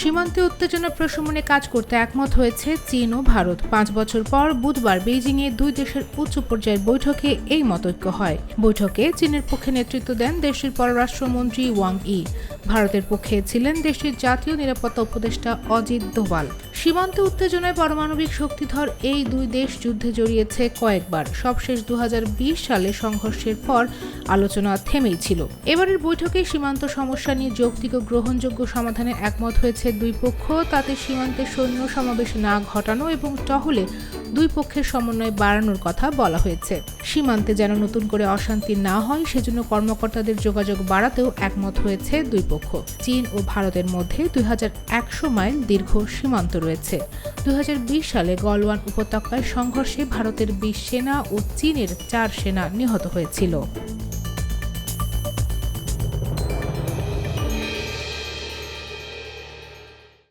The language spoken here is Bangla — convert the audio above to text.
সীমান্তে উত্তেজনা প্রশমনে কাজ করতে একমত হয়েছে চীন ও ভারত। পাঁচ বছর পর বুধবার বেইজিংয়ে দুই দেশের উচ্চ পর্যায়ের বৈঠকে এই মতৈক্য হয়। বৈঠকে চীনের পক্ষে নেতৃত্ব দেন দেশটির পররাষ্ট্রমন্ত্রী ওয়াং ই। ভারতের পক্ষে ছিলেন দেশটির জাতীয় নিরাপত্তা উপদেষ্টা অজিত দোভাল। সীমান্ত উত্তেজনায় পারমাণবিক শক্তিধর এই দুই দেশ যুদ্ধে জড়িয়েছে কয়েকবার। সবশেষ দু হাজার বিশ সালে সংঘর্ষের পর আলোচনা থেমেই ছিল। এবারের বৈঠকে সীমান্ত সমস্যা নিয়ে যৌক্তিক ও গ্রহণযোগ্য সমাধানে একমত হয়েছে দুই পক্ষ, তাতে সীমান্তে সৈন্য সমাবেশ না ঘটানো এবং টহলে দুই পক্ষের সমন্বয় বাড়ানোর কথা বলা হয়েছে। সীমান্তে যেন নতুন করে অশান্তি না হয়, সেজন্য কর্মকর্তাদের যোগাযোগ বাড়াতেও একমত হয়েছে দুই পক্ষ। চীন ও ভারতের মধ্যে দুই হাজার একশো মাইল দীর্ঘ সীমান্ত রয়েছে। দুই হাজার বিশ সালে গলওয়ান উপত্যকায় সংঘর্ষে ভারতের বিশ সেনা ও চীনের চার সেনা নিহত হয়েছিল।